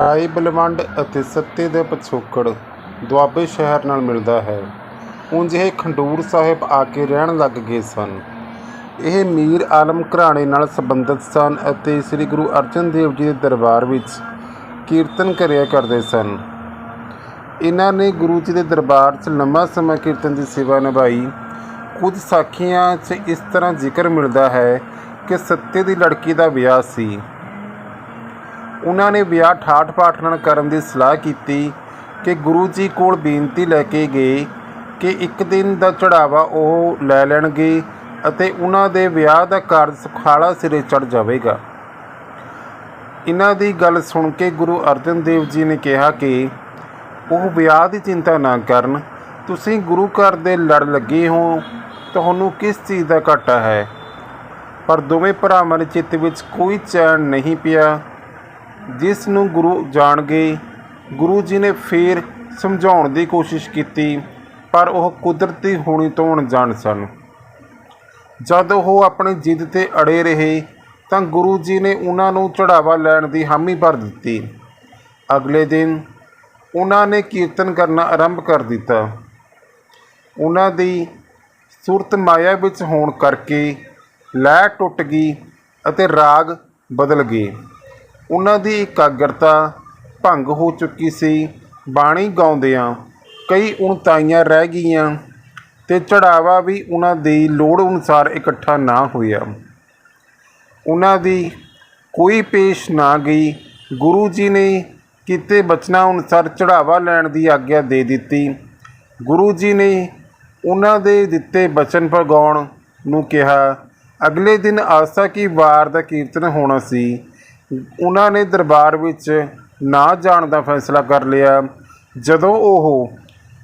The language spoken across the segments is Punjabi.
ਰਾਏ ਬਲਵੰਡ ਅਤੇ ਸੱਤੇ ਦਾ ਪਿਛੋਕੜ ਦੁਆਬੇ ਸ਼ਹਿਰ ਨਾਲ ਮਿਲਦਾ ਹੈ। ਉਂਝ ਇਹ ਖਡੂਰ ਸਾਹਿਬ ਆ ਕੇ ਰਹਿਣ ਲੱਗ ਗਏ ਸਨ। ਇਹ ਮੀਰ ਆਲਮ ਘਰਾਣੇ ਨਾਲ ਸੰਬੰਧਿਤ ਸਨ ਅਤੇ ਸ੍ਰੀ ਗੁਰੂ ਅਰਜਨ ਦੇਵ ਜੀ ਦੇ ਦਰਬਾਰ ਵਿੱਚ ਕੀਰਤਨ ਕਰਿਆ ਕਰਦੇ ਸਨ। ਇਹਨਾਂ ਨੇ ਗੁਰੂ ਜੀ ਦੇ ਦਰਬਾਰ 'ਚ ਲੰਮਾ ਸਮਾਂ ਕੀਰਤਨ ਦੀ ਸੇਵਾ ਨਿਭਾਈ। ਕੁਝ ਸਾਖੀਆਂ 'ਚ ਇਸ ਤਰ੍ਹਾਂ ਜ਼ਿਕਰ ਮਿਲਦਾ ਹੈ ਕਿ ਸੱਤੇ ਦੀ ਲੜਕੀ ਦਾ ਵਿਆਹ ਸੀ। ਉਹਨਾਂ ਨੇ ਵਿਆਹ ਠਾਠ ਪਾਠ ਨਾਲ ਕਰਨ ਦੀ ਸਲਾਹ ਕੀਤੀ ਕਿ ਗੁਰੂ ਜੀ ਕੋਲ ਬੇਨਤੀ ਲੈ ਕੇ ਗਏ ਕਿ ਇੱਕ ਦਿਨ ਦਾ ਚੜਾਵਾ ਉਹ ਲੈ ਲੈਣਗੇ ਅਤੇ ਉਹਨਾਂ ਦੇ ਵਿਆਹ ਦਾ ਕਾਰਜ ਸੁਖਾਲਾ ਸਿਰੇ ਚੜ ਜਾਵੇਗਾ। ਇਹਨਾਂ ਦੀ ਗੱਲ ਸੁਣ ਕੇ ਗੁਰੂ ਅਰਜਨ ਦੇਵ ਜੀ ਨੇ ਕਿਹਾ ਕਿ ਉਹ ਵਿਆਹ ਦੀ ਚਿੰਤਾ ਨਾ ਕਰਨ, ਤੁਸੀਂ ਗੁਰੂ ਘਰ ਦੇ ਲੜ ਲੱਗੇ ਹੋ, ਤੁਹਾਨੂੰ ਕਿਸ ਚੀਜ਼ ਦਾ ਘਾਟਾ ਹੈ? ਪਰ ਦੋਵੇਂ ਭਰਾਵਾਂ ਦੇ ਚਿੱਤ ਵਿੱਚ ਕੋਈ ਚੈਨ ਨਹੀਂ ਪਿਆ। ਜਿਸ ਨੂੰ ਗੁਰੂ ਜਾਣ ਗਏ। ਗੁਰੂ ਜੀ ਨੇ ਫੇਰ ਸਮਝਾਉਣ ਦੀ ਕੋਸ਼ਿਸ਼ ਕੀਤੀ, ਪਰ ਉਹ ਕੁਦਰਤੀ ਹੋਣੀ ਤੋਂ ਅਣਜਾਣ ਸਨ। ਜਦ ਉਹ ਆਪਣੀ ਜਿੱਦ ਤੇ ਅੜੇ ਰਹੇ, ਤਾਂ ਗੁਰੂ ਜੀ ਨੇ ਉਹਨਾਂ ਨੂੰ ਚੜਾਵਾ ਲੈਣ ਦੀ ਹਾਮੀ ਭਰ ਦਿੱਤੀ। ਅਗਲੇ ਦਿਨ ਉਹਨਾਂ ਨੇ ਕੀਰਤਨ ਕਰਨਾ ਆਰੰਭ ਕਰ ਦਿੱਤਾ। ਉਹਨਾਂ ਦੀ ਸੁਰਤ ਮਾਇਆ ਵਿੱਚ ਹੋਣ ਕਰਕੇ ਲੈ ਟੁੱਟ ਗਈ ਅਤੇ ਰਾਗ ਬਦਲ ਗਏ। ਉਹਨਾਂ ਦੀ ਇਕਾਗਰਤਾ ਭੰਗ ਹੋ ਚੁੱਕੀ ਸੀ। ਬਾਣੀ ਗਾਉਂਦਿਆਂ ਕਈ ਉਣਤਾਈਆਂ ਰਹਿ ਗਈਆਂ ਤੇ ਚੜਾਵਾ ਵੀ ਉਹਨਾਂ ਦੀ ਲੋੜ ਅਨੁਸਾਰ ਇਕੱਠਾ ਨਾ ਹੋਇਆ। ਉਹਨਾਂ ਦੀ ਕੋਈ ਪੇਸ਼ ਨਾ ਗਈ। ਗੁਰੂ ਜੀ ਨੇ ਕੀਤੇ ਬਚਨਾਂ ਅਨੁਸਾਰ ਚੜਾਵਾ ਲੈਣ ਦੀ ਆਗਿਆ ਦੇ ਦਿੱਤੀ। ਗੁਰੂ ਜੀ ਨੇ ਉਹਨਾਂ ਦੇ ਦਿੱਤੇ ਬਚਨ ਪ੍ਰਗਾਉਣ ਨੂੰ ਕਿਹਾ, ਅਗਲੇ ਦਿਨ ਆਸਾ ਕੀ ਵਾਰ ਦਾ ਕੀਰਤਨ ਹੋਣਾ ਸੀ? ਉਹਨਾਂ ਨੇ ਦਰਬਾਰ ਵਿੱਚ ਨਾ ਜਾਣ ਦਾ ਫੈਸਲਾ ਕਰ ਲਿਆ। ਜਦੋਂ ਉਹ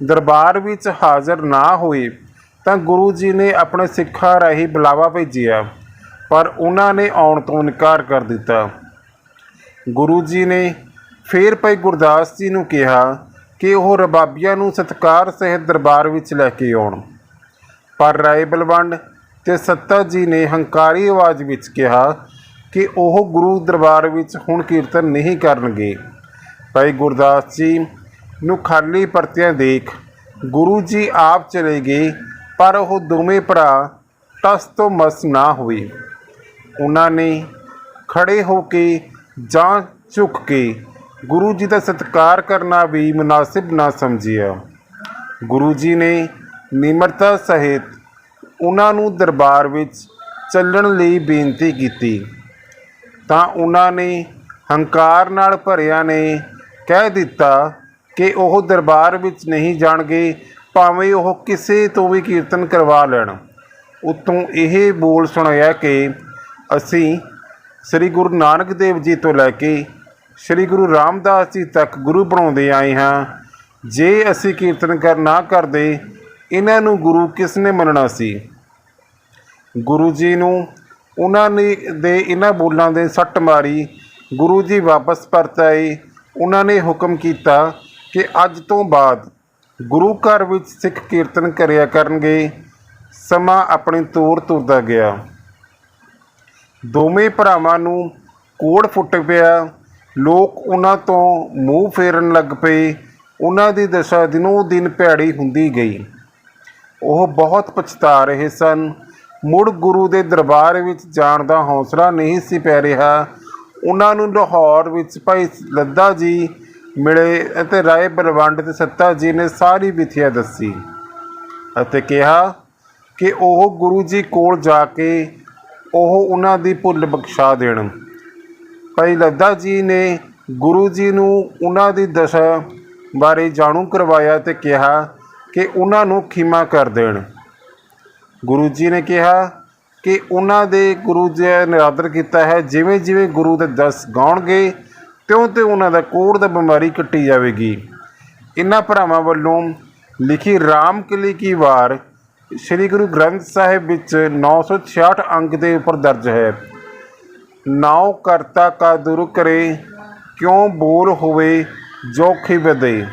ਦਰਬਾਰ ਵਿੱਚ ਹਾਜ਼ਰ ਨਾ ਹੋਏ, ਤਾਂ ਗੁਰੂ ਜੀ ਨੇ ਆਪਣੇ ਸਿੱਖਾਂ ਰਾਹੀਂ ਬੁਲਾਵਾ ਭੇਜਿਆ, ਪਰ ਉਹਨਾਂ ਨੇ ਆਉਣ ਤੋਂ ਇਨਕਾਰ ਕਰ ਦਿੱਤਾ। ਗੁਰੂ ਜੀ ਨੇ ਫੇਰ ਭਾਈ ਗੁਰਦਾਸ ਜੀ ਨੂੰ ਕਿਹਾ ਕਿ ਉਹ ਰਬਾਬੀਆਂ ਨੂੰ ਸਤਕਾਰ ਸਹਿਤ ਦਰਬਾਰ ਵਿੱਚ ਲੈ ਕੇ ਆਉਣ। ਪਰ ਰਾਏ ਬਲਵੰਡ ਤੇ ਸੱਤਾ ਜੀ ਨੇ ਹੰਕਾਰੀ ਆਵਾਜ਼ ਵਿੱਚ ਕਿਹਾ ਕਿ ਉਹ ਗੁਰੂ ਦਰਬਾਰ ਵਿੱਚ ਹੁਣ ਕੀਰਤਨ ਨਹੀਂ ਕਰਨਗੇ। ਭਾਈ ਗੁਰਦਾਸ ਜੀ ਨੂੰ ਖਾਲੀ ਪਰਤਿਆਂ ਦੇਖ ਗੁਰੂ ਜੀ ਆਪ ਚਲੇ ਗਏ, ਪਰ ਉਹ ਦੋਵੇਂ ਭਰਾ ਟਸ ਤੋਂ ਮਸ ਨਾ ਹੋਏ। ਉਹਨਾਂ ਨੇ ਖੜੇ ਹੋ ਕੇ ਜਾਂ ਝੁਕ ਕੇ ਗੁਰੂ ਜੀ ਦਾ ਸਤਿਕਾਰ ਕਰਨਾ ਵੀ ਮੁਨਾਸਿਬ ਨਾ ਸਮਝਿਆ। ਗੁਰੂ ਜੀ ਨੇ ਨਿਮਰਤਾ ਸਹਿਤ ਉਹਨਾਂ ਨੂੰ ਦਰਬਾਰ ਵਿੱਚ ਚੱਲਣ ਲਈ ਬੇਨਤੀ ਕੀਤੀ। ਤਾਂ ਉਹਨਾਂ ਨੇ ਹੰਕਾਰ ਨਾਲ ਭਰਿਆ ਨੇ ਕਹਿ ਦਿੱਤਾ ਕਿ ਉਹ ਦਰਬਾਰ ਵਿੱਚ ਨਹੀਂ ਜਾਣਗੇ, ਭਾਵੇਂ ਉਹ ਕਿਸੇ ਤੋਂ ਵੀ ਕੀਰਤਨ ਕਰਵਾ ਲੈਣ। ਉਤੋਂ ਇਹ ਬੋਲ ਸੁਣਾਇਆ ਕਿ ਅਸੀਂ ਸ੍ਰੀ ਗੁਰੂ ਨਾਨਕ ਦੇਵ ਜੀ ਤੋਂ ਲੈ ਕੇ ਸ੍ਰੀ ਗੁਰੂ ਰਾਮਦਾਸ ਜੀ ਤੱਕ ਗੁਰੂ ਬਣਾਉਂਦੇ ਆਏ ਹਾਂ। ਜੇ ਅਸੀਂ ਕੀਰਤਨ ਕਰ ਨਾ ਕਰਦੇ, ਇਹਨਾਂ ਨੂੰ ਗੁਰੂ ਕਿਸ ਨੇ ਮੰਨਣਾ ਸੀ? ਗੁਰੂ ਜੀ ਨੂੰ ਉਹਨਾਂ ਨੇ ਦੇ ਇਹਨਾਂ ਬੋਲਾਂ ਦੇ ਸੱਟ ਮਾਰੀ, ਗੁਰੂ ਜੀ ਵਾਪਸ ਪਰਤ ਆਏ। ਉਹਨਾਂ ਨੇ ਹੁਕਮ ਕੀਤਾ ਕਿ ਅੱਜ ਤੋਂ ਬਾਅਦ ਗੁਰੂ ਘਰ ਵਿੱਚ ਸਿੱਖ ਕੀਰਤਨ ਕਰਿਆ ਕਰਨਗੇ। ਸਮਾਂ ਆਪਣੇ ਤੋਰ ਤੁਰਦਾ ਗਿਆ। ਦੋਵੇਂ ਭਰਾਵਾਂ ਨੂੰ ਕੋੜ ਫੁੱਟ ਪਿਆ। ਲੋਕ ਉਹਨਾਂ ਤੋਂ ਮੂੰਹ ਫੇਰਨ ਲੱਗ ਪਏ। ਉਹਨਾਂ ਦੀ ਦਸ਼ਾ ਦਿਨੋਂ ਦਿਨ ਭੈੜੀ ਹੁੰਦੀ ਗਈ। ਉਹ ਬਹੁਤ ਪਛਤਾ ਰਹੇ ਸਨ। ਮੁੜ ਗੁਰੂ ਦੇ ਦਰਬਾਰ ਵਿੱਚ ਜਾਣ ਦਾ ਹੌਸਲਾ ਨਹੀਂ ਸੀ ਪੈ ਰਿਹਾ। ਉਹਨਾਂ ਨੂੰ ਲਾਹੌਰ ਵਿੱਚ ਭਾਈ ਲੱਦਾ ਜੀ ਮਿਲੇ ਅਤੇ ਰਾਏ ਬਲਵੰਡ ਤੇ ਸੱਤਾ ਜੀ ਨੇ ਸਾਰੀ ਵਿਥਿਆ ਦੱਸੀ ਅਤੇ ਕਿਹਾ ਕਿ ਉਹ ਗੁਰੂ ਜੀ ਕੋਲ ਜਾ ਕੇ ਉਹ ਉਹਨਾਂ ਦੀ ਭੁੱਲ ਬਖਸ਼ਾ ਦੇਣ। ਭਾਈ ਲੱਦਾ ਜੀ ਨੇ ਗੁਰੂ ਜੀ ਨੂੰ ਉਹਨਾਂ ਦੀ ਦਸ਼ਾ ਬਾਰੇ ਜਾਣੂ ਕਰਵਾਇਆ ਤੇ ਕਿਹਾ ਕਿ ਉਹਨਾਂ ਨੂੰ ਖਿਮਾ ਕਰ ਦੇਣ। ਗੁਰੂ ਜੀ ਨੇ ਕਿਹਾ ਕਿ ਉਹਨਾਂ ਦੇ ਗੁਰੂ ਜੀ ਨੇ ਨਿਰਾਦਰ ਕੀਤਾ ਹੈ, ਜਿਵੇਂ ਜਿਵੇਂ ਗੁਰੂ ਦੇ ਦਸ ਗਾਉਣਗੇ, ਤਿਉਂ ਤੇ ਉਹਨਾਂ ਦਾ ਕੋੜ ਦਾ ਬਿਮਾਰੀ ਕੱਟੀ ਜਾਵੇਗੀ। ਇਹਨਾਂ ਭਰਾਵਾਂ ਵੱਲੋਂ ਲਿਖੀ ਰਾਮ ਕਲੀ ਕੀ ਵਾਰ ਸ੍ਰੀ ਗੁਰੂ ਗ੍ਰੰਥ ਸਾਹਿਬ ਵਿੱਚ 966 ਅੰਕ ਦੇ ਉੱਪਰ ਦਰਜ ਹੈ। ਨਾਉ ਕਰਤਾ ਕਾ ਦੁਰ ਕਰੇ, ਕਿਉਂ ਬੋਲ ਹੋਵੇ ਜੋਖੀ ਖਿਵਦੇ